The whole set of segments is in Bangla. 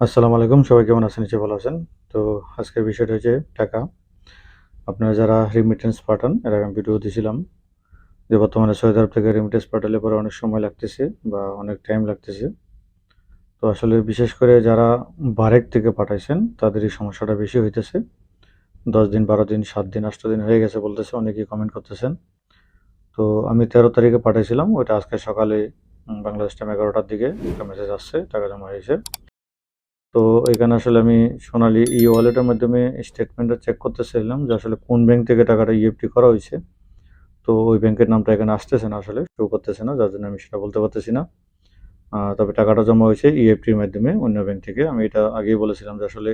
আসসালামু আলাইকুম, সবাই কেমন আছেন? নিচে ভালো আছেন। তো আজকের বিষয়টা হচ্ছে টাকা। আপনারা যারা রিমিটেন্স পাঠান, এর আগে ভিডিও দিয়েছিলাম যে বর্তমানে সৌদি আরব থেকে রিমিটেন্স পাঠালে পরে অনেক সময় লাগতেছে বা অনেক টাইম লাগতেছে। তো আসলে বিশেষ করে যারা বারেক থেকে পাঠাইছেন, তাদের এই সমস্যাটা বেশি হইতেছে। দশ দিন, বারো দিন, সাত দিন আট দিন হয়ে গেছে বলতেছে, অনেকেই কমেন্ট করতেছেন। তো আমি তেরো তারিখে পাঠাইছিলাম, ওইটা আজকে সকালে বাংলাদেশ টাইম এগারোটার দিকে একটা মেসেজ আসছে, টাকা জমা হয়েছে। তো এখানে আসলে আমি সোনালি ই ওয়ালেটের মাধ্যমে স্টেটমেন্টটা চেক করতেছিলাম যে আসলে কোন ব্যাংক থেকে টাকাটা ইএফটি করা হয়েছে। তো ওই ব্যাংকের নামটা এখানে আসতেছে না আসলে শো করতেছে না, যার জন্য আমি সেটা বলতে পারতেছি না। তবে টাকাটা জমা হয়েছে ইএফটির মাধ্যমে অন্য ব্যাংক থেকে। আমি এটা আগেই বলেছিলাম যে আসলে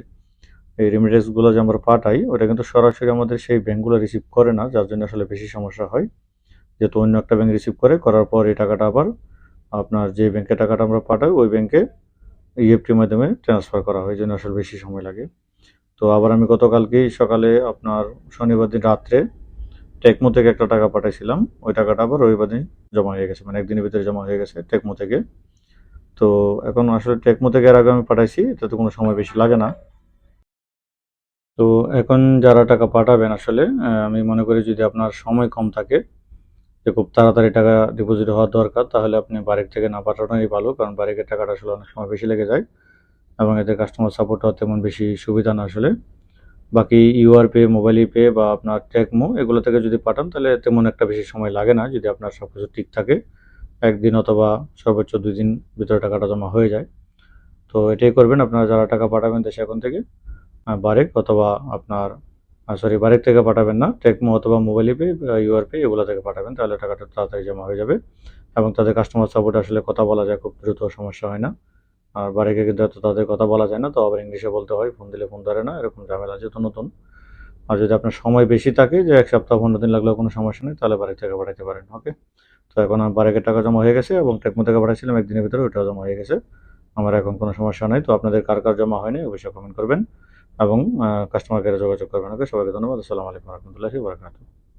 এই রেমিটেন্সগুলো যে আমরা পাঠাই, ওটা কিন্তু সরাসরি আমাদের সেই ব্যাংকগুলো রিসিভ করে না, যার জন্য আসলে বেশি সমস্যা হয়। যেহেতু অন্য একটা ব্যাংক রিসিভ করে, করার পর এই টাকাটা আবার আপনার যে ব্যাংকে টাকাটা আমরা পাঠাই, ওই ব্যাংকে ইএফটির মাধ্যমে ট্রান্সফার করা হয় জন্য আসলে বেশি সময় লাগে। তো আবার আমি গতকালকেই সকালে আপনার শনিবার দিন রাত্রে টেকমো থেকে একটা টাকা পাঠাইছিলাম। ওই টাকাটা আবার রবিবার দিন জমা হয়ে গেছে মানে একদিনের ভিতরে জমা হয়ে গেছে টেকমো থেকে। তো এখন আসলে টেকমো থেকে এর আগে আমি পাঠাইছি, এটাতে কোনো সময় বেশি লাগে না। তো এখন যারা টাকা পাঠাবেন আসলে আমি মনে করি যদি আপনার সময় কম থাকে যে খুব তাড়াতাড়ি টাকা ডিপোজিট হওয়ার দরকার, তাহলে আপনি বাড়ির থেকে না পাঠানোই ভালো, কারণ বাড়ির টাকাটা আসলে অনেক সময় বেশি লেগে যায় এবং এদের কাস্টমার সাপোর্ট হওয়া তেমন বেশি সুবিধা না আসলে। বাকি ইউআর পে মোবাইল পে বা আপনার টেকমো এগুলো থেকে যদি পাঠান, তাহলে তেমন একটা বেশি সময় লাগে না, যদি আপনার সব কিছু ঠিক থাকে। একদিন অথবা সর্বোচ্চ দুই দিন ভিতরে টাকাটা জমা হয়ে যায়। তো এটাই করবেন আপনারা, যারা টাকা পাঠাবেন দেশে এখন থেকে বারেক অথবা আপনার সরি বারেক থেকে পাঠাবেন না টেকমো অথবা মোবাইল পে ইউআর পে এগুলো থেকে পাঠাবেন, তাহলে টাকাটা তাড়াতাড়ি জমা হয়ে যাবে। এবং তাদের কাস্টমার সাপোর্ট আসলে কথা বলা যায়, খুব দ্রুত সমস্যা হয় না। আর বাড়িকে কিন্তু এত তাদের কথা বলা যায় না, তো আবার ইংলিশে বলতে হয় ফোন দিলে ফোন ধরে না, এরকম ঝামেলা যেহেতু নতুন। আর যদি আপনার সময় বেশি থাকে, যে এক সপ্তাহ পনেরো দিন লাগলেও কোনো সমস্যা নেই, তাহলে বাড়ি থেকে পাঠাতে পারেন ওকে তো এখন আমার বারেকের টাকা জমা হয়ে গেছে এবং টেকমো থেকে পাঠাচ্ছিলাম একদিনের ভিতরে ওটাও জমা হয়ে গেছে। আমার এখন কোনো সমস্যা নেই, তো আপনাদের কার কার জমা হয়নি, অবশ্যই কমেন্ট করবেন। এবং কাস্টমার কেয়ারে যোগাযোগ করবেন ওকে সবাইকে ধন্যবাদ। আসসালামু আলাইকুম রহমতুল্লাহি